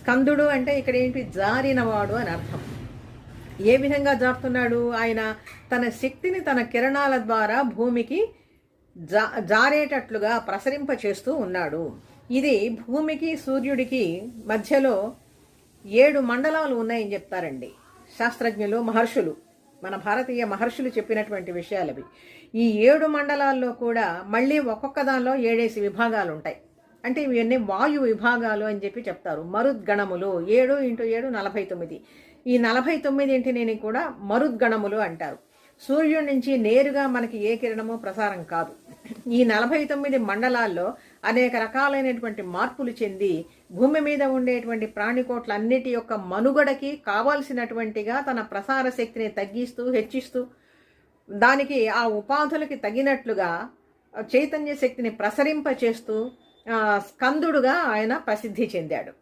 స్కందుడు అంటే ఇక్కడ ఏంటి? జారినవాడు అని అర్థం. ఏ విధంగా జారుతున్నాడు? ఆయన తన శక్తిని తన కిరణాల ద్వారా భూమికి జా జారేటట్లుగా ప్రసరింప చేస్తూ ఉన్నాడు. ఇది భూమికి సూర్యుడికి మధ్యలో ఏడు మండలాలు ఉన్నాయని చెప్తారండి. శాస్త్రజ్ఞులు మహర్షులు మన భారతీయ మహర్షులు చెప్పినటువంటి విషయాలవి. ఈ ఏడు మండలాల్లో కూడా మళ్ళీ ఒక్కొక్క దానిలో ఏడేసి విభాగాలు ఉంటాయి అంటే ఇవన్నీ వాయు విభాగాలు అని చెప్పి చెప్తారు. మరుద్గణములు ఏడు ఇంటూ ఏడు నలభై తొమ్మిది. ఈ నలభై తొమ్మిదింటిని కూడా మరుద్గణములు అంటారు. సూర్యుడి నుంచి నేరుగా మనకి ఏ కిరణము ప్రసారం కాదు. ఈ నలభై తొమ్మిది మండలాల్లో అనేక రకాలైనటువంటి మార్పులు చెంది భూమి మీద ఉండేటువంటి ప్రాణికోట్లన్నిటి యొక్క మనుగడకి కావాల్సినటువంటిగా తన ప్రసార శక్తిని తగ్గిస్తూ హెచ్చిస్తూ దానికి ఆ ఉపాధులకి తగినట్లుగా చైతన్య శక్తిని ప్రసరింపచేస్తూ స్కందుడుగా ఆయన ప్రసిద్ధి చెందాడు.